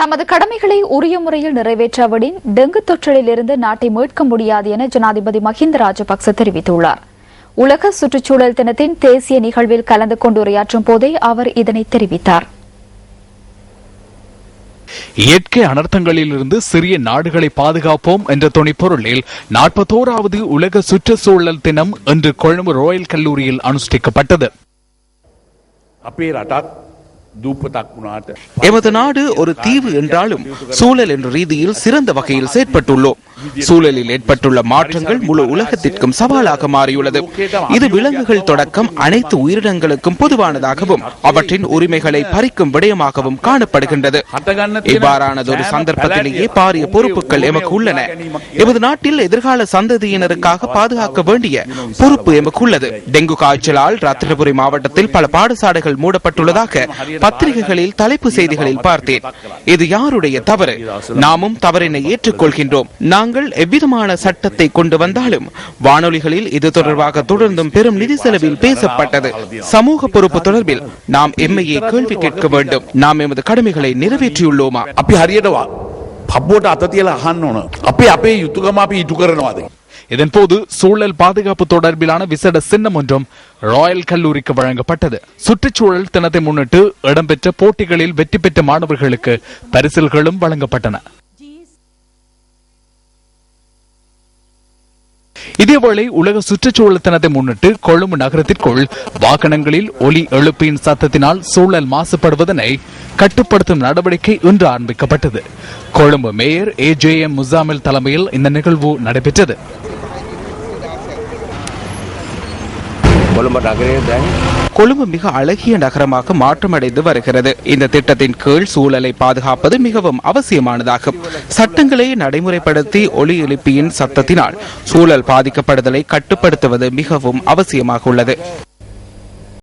தமது கடமைகளை உரிய முறையில் நிறைவேற்றாவிடின் டெங்கு தொற்றிலிருந்து நாட்டை மீட்க முடியாது என ஜனாதிபதி மஹிந்த ராஜபக்ச தெரிவித்துள்ளார். உலக சுற்றுச்சூழல் தினத்தின் தேசிய நிகழ்வில் கலந்து கொண்டு உரையாற்றும் போதே அவர் இதனை தெரிவித்தார். இயற்கை அனர்த்தங்களிலிருந்து சிறிய நாடுகளை பாதுகாப்போம் என்ற துணைப்பொருளில் நாற்பத்தோராவது உலக சுற்றுச்சூழல் தினம் இன்று கொழும்பு ராயல் கல்லூரியில் அனுஷ்டிக்கப்பட்டது. எமது நாடு ஒரு தீவு என்றாலும் சூழல் என்ற ரீதியில் சிறந்த வகையில் செயற்பட்டுள்ளோம். சூழலில் ஏற்பட்டுள்ள மாற்றங்கள் முழு உலகத்திற்கும் சவாலாக மாறியுள்ளது. இது விலங்குகள் தொடக்கம் அனைத்து உயிரினங்களுக்கும் பொதுவானதாகவும் அவற்றின் உரிமைகளை பறிக்கும் விடயமாகவும் காணப்படுகின்றது. இவ்வாறானதொரு சந்தர்ப்பத்திலேயே பாரிய பொறுப்புகள் எமக்கு உள்ளன. எமது நாட்டில் எதிர்கால சந்ததியினருக்காக பாதுகாக்க வேண்டிய பொறுப்பு எமக்கு உள்ளது. டெங்கு காய்ச்சலால் ரத்தினபுரி மாவட்டத்தில் பல பாடசாலைகள் மூடப்பட்டுள்ளதாக பத்திரிகைகளில் தலைப்பு செய்திகளில் பார்த்தேன். இது யாருடைய தவறு? நாமும் தவறினை ஏற்றுக்கொள்கின்றோம். நாங்கள் எவ்விதமான சட்டத்தை கொண்டு வந்தாலும் வானொலிகளில் இது தொடர்பாக தொடர்ந்தும் பெரும் நிதி செலவில் பேசப்பட்டது. சமூக பொறுப்பு தொடர்பில் நாம் எம்ஐஏ கேள்வி கேட்க வேண்டும். நாம் எமது கடமைகளை நிறைவேற்றியுள்ளோமா? அப்படி ஹரியடவா பப்போட்ட அத்தத்தியில் அஹான்னு அப்பே அப்பே யுத்துகமா அப்படி இட்டு இதன்போது சூழல் பாதுகாப்பு தொடர்பிலான விசேட சின்னம் ஒன்றும் ராயல் கல்லூரிக்கு வழங்கப்பட்டது. சுற்றுச்சூழல் தினத்தை முன்னிட்டு இடம்பெற்ற போட்டிகளில் வெற்றி பெற்ற மாணவர்களுக்கு பரிசில்களும் வழங்கப்பட்டன. இதேவேளை உலக சுற்றுச்சூழல் தினத்தை முன்னிட்டு கொழும்பு நகரத்திற்குள் வாகனங்களில் ஒலி எழுப்பின் சத்தத்தினால் சூழல் மாசுபடுவதனை கட்டுப்படுத்தும் நடவடிக்கை இன்று ஆரம்பிக்கப்பட்டது. Colombo mayor A J M Muzammil தலைமையில் இந்த நிகழ்வு நடைபெற்றது. கொழும்பு நகரே கொழும்பு மிக அழகிய நகரமாக மாற்றமடைந்து வருகிறது. இந்த திட்டத்தின் கீழ் சூழலை பாதுகாப்பது மிகவும் அவசியமானதாகும். சட்டங்களை நடைமுறைப்படுத்தி ஒலி எழுப்பியின் சத்தத்தினால் சூழல் பாதிக்கப்படுதலை கட்டுப்படுத்துவது மிகவும் அவசியமாக உள்ளது.